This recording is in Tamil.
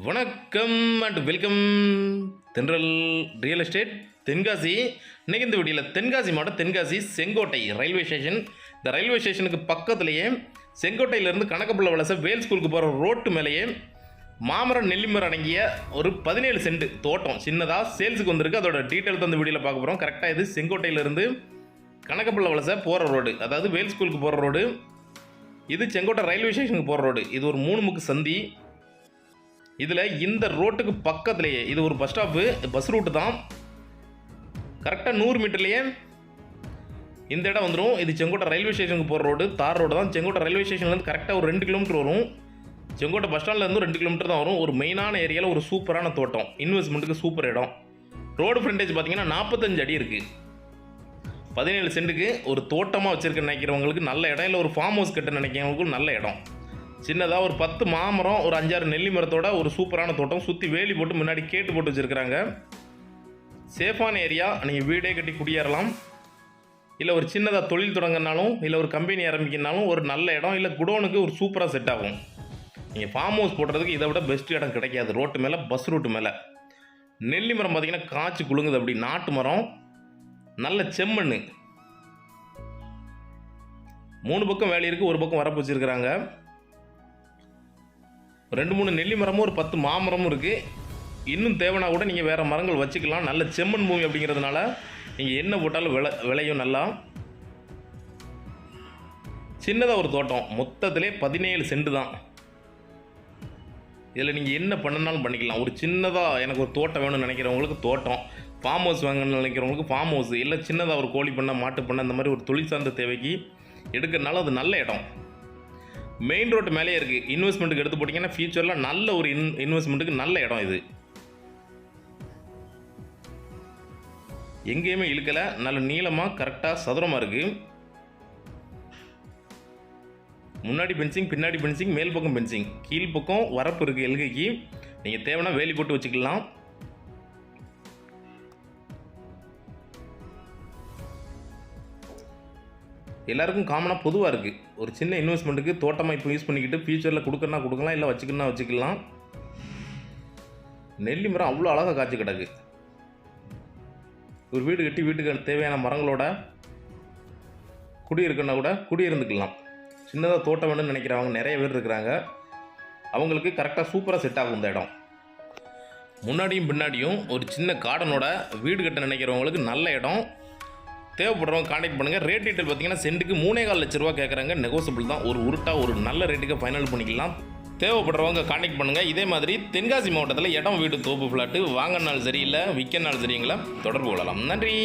வணக்கம் and welcome Thendral real estate Tenkasi. இன்னைக்கு இந்த வீடியோவில் தென்காசி மாவட்டம் தென்காசி செங்கோட்டை ரயில்வே ஸ்டேஷன் இந்த ரயில்வே ஸ்டேஷனுக்கு பக்கத்துலேயே செங்கோட்டையிலேருந்து கணக்கப்புள்ள வலச வேல் ஸ்கூலுக்கு போகிற ரோட்டு மேலேயே மாமரம் நெல்லிமரம் அடங்கிய ஒரு பதினேழு சென்ட் தோட்டம். சின்னதாக சேல்ஸுக்கு வந்திருக்கு. அதோட டீட்டெயில் தந்து வீடியோவில் பார்க்க போகிறோம் கரெக்டாக இது செங்கோட்டையிலேருந்து கணக்கப்புள்ள வலசை போகிற ரோடு அதாவது வேல் ஸ்கூலுக்கு போகிற ரோடு இது செங்கோட்டை ரயில்வே ஸ்டேஷனுக்கு போகிற ரோடு இது ஒரு மூணு முக்கு சந்தி. இதில் இந்த ரோட்டுக்கு பக்கத்துலேயே இது ஒரு பஸ் ஸ்டாப்பு பஸ் ரூட்டு தான். கரெக்டாக நூறு மீட்டர்லேயே இந்த இடம் வந்துடும் இது செங்கோட்டை ரயில்வே ஸ்டேஷனுக்கு போகிற ரோடு தார் ரோடு தான். செங்கோட்டை ரயில்வே ஸ்டேஷன்லேருந்து கரெக்டாக ஒரு ரெண்டு கிலோமீட்டர் வரும். செங்கோட்டை பஸ் ஸ்டாண்ட்லேருந்து ரெண்டு கிலோமீட்டர் தான் வரும். ஒரு மெயினான ஏரியாவில் ஒரு சூப்பரான தோட்டம். இன்வெஸ்ட்மெண்ட்டுக்கு சூப்பர் இடம். ரோடு ஃப்ரண்டேஜ் பார்த்தீங்கன்னா நாற்பத்தஞ்சு அடி இருக்குது பதினேழு சென்ட்டுக்கு ஒரு தோட்டமாக வச்சுருக்க நினைக்கிறவங்களுக்கு நல்ல இடம். இல்லை ஒரு ஃபார்ம் ஹவுஸ் கட்ட நினைக்கிறவங்களுக்கும் நல்ல இடம். சின்னதாக ஒரு பத்து மாமரம் ஒரு அஞ்சாறு நெல்லி மரத்தோட ஒரு சூப்பரான தோட்டம். சுற்றி வேலி போட்டு முன்னாடி கேட்டு போட்டு வச்சுருக்கிறாங்க. சேஃபான ஏரியா நீங்கள் வீடே கட்டி குடியேறலாம். இல்லை ஒரு சின்னதாக தொழில் தொடங்கினாலும் இல்லை ஒரு கம்பெனி ஆரம்பிக்கினாலும் ஒரு நல்ல இடம் இல்லை குடோனுக்கு ஒரு சூப்பராக செட் ஆகும். நீங்கள் ஃபார்ம் ஹவுஸ் போடுறதுக்கு இதை விட பெஸ்ட் இடம் கிடைக்காது. ரோட்டு மேலே பஸ் ரூட்டு மேலே. நெல்லி மரம் பார்த்திங்கன்னா காய்ச்சி குலுங்குது அப்படி. நாட்டு மரம் நல்ல செம்மண் மூணு பக்கம் வேலை இருக்குது ஒரு பக்கம் வரப்பு வச்சுருக்கிறாங்க. ரெண்டு மூணு நெல்லி மரமும் ஒரு பத்து மாமரமும் இருக்குது இன்னும் தேவைன்னா கூட நீங்கள் வேறு மரங்கள் வச்சுக்கலாம். நல்ல செம்மண் பூமி அப்படிங்கிறதுனால நீங்கள் என்ன போட்டாலும் விளை விளையும் நல்லா. சின்னதாக ஒரு தோட்டம். மொத்தத்திலே பதினேழு சென்ட் தான். இதில் நீங்கள் என்ன பண்ணனாலும் பண்ணிக்கலாம். ஒரு சின்னதாக எனக்கு ஒரு தோட்டம் வேணும்னு நினைக்கிறவங்களுக்கு தோட்டம். ஃபார்ம் ஹவுஸ் வாங்கணும்னு நினைக்கிறவங்களுக்கு ஃபார்ம் ஹவுஸ் இல்லை சின்னதாக ஒரு கோழி பண்ணை மாட்டு பண்ண இந்த மாதிரி ஒரு தொழில் சார்ந்த தேவைக்கு எடுக்கிறனால அது நல்ல இடம். மெயின் ரோட்டு மேலேயே இருக்குது இன்வெஸ்ட்மெண்ட்டுக்கு எடுத்து போட்டிங்கன்னா ஃபியூச்சரில் நல்ல ஒரு இன் இன்வெஸ்ட்மெண்ட்டுக்கு நல்ல இடம் இது. எங்கேயுமே இழுக்கலை. நல்ல நீளமாக கரெக்டாக சதுரமாக இருக்குது முன்னாடி பென்சிங் பின்னாடி பென்சிங் மேல் பக்கம் பென்சிங் கீழ்ப்பக்கம் வரப்பு இருக்குது எல்கைக்கு. நீங்கள் தேவைன்னா வேலி போட்டு வச்சுக்கலாம். எல்லாருக்கும் காமனாக பொதுவாக இருக்குது ஒரு சின்ன இன்வெஸ்ட்மெண்ட்டுக்கு தோட்டமாக இப்போ யூஸ் பண்ணிக்கிட்டு ஃபியூச்சரில் கொடுக்கறனா கொடுக்கலாம் இல்லை வச்சுக்கணும்னா வச்சுக்கலாம். நெல்லி மரம் அவ்வளோ அழகாக காய்ச்சி கிடக்கு. ஒரு வீடு கட்டி வீட்டுக்கு தேவையான மரங்களோட குடியிருக்குன்னா கூட குடியிருந்துக்கலாம். சின்னதாக தோட்டம் வேணும்னு நினைக்கிறவங்க நிறைய பேர் இருக்கிறாங்க. அவங்களுக்கு கரெக்டாக சூப்பராக செட் ஆகும் இந்த இடம். முன்னாடியும் பின்னாடியும் ஒரு சின்ன கார்டனோட வீடு கட்ட நினைக்கிறவங்களுக்கு நல்ல இடம். தேவைப்படுறவங்க காண்டாக்ட் பண்ணுங்கள் ரேட் டீட்டெயில் பார்த்தீங்கன்னா சென்ட்டுக்கு மூணே கால் லட்ச ரூபா கேட்குறாங்க நெகோசியபிள் தான். ஒரு உருட்டா ஒரு நல்ல ரேட்டுக்கு ஃபைனல் பண்ணிக்கலாம். தேவைப்படுறவங்க காண்டாக்ட் பண்ணுங்கள் இதே மாதிரி தென்காசி மாவட்டத்தில் இடம் வீடு தோப்பு ஃப்ளாட்டு வாங்கினாலும் சரியில்லை விற்கனாலும் சரிங்களா தொடர்பு கொள்ளலாம். நன்றி.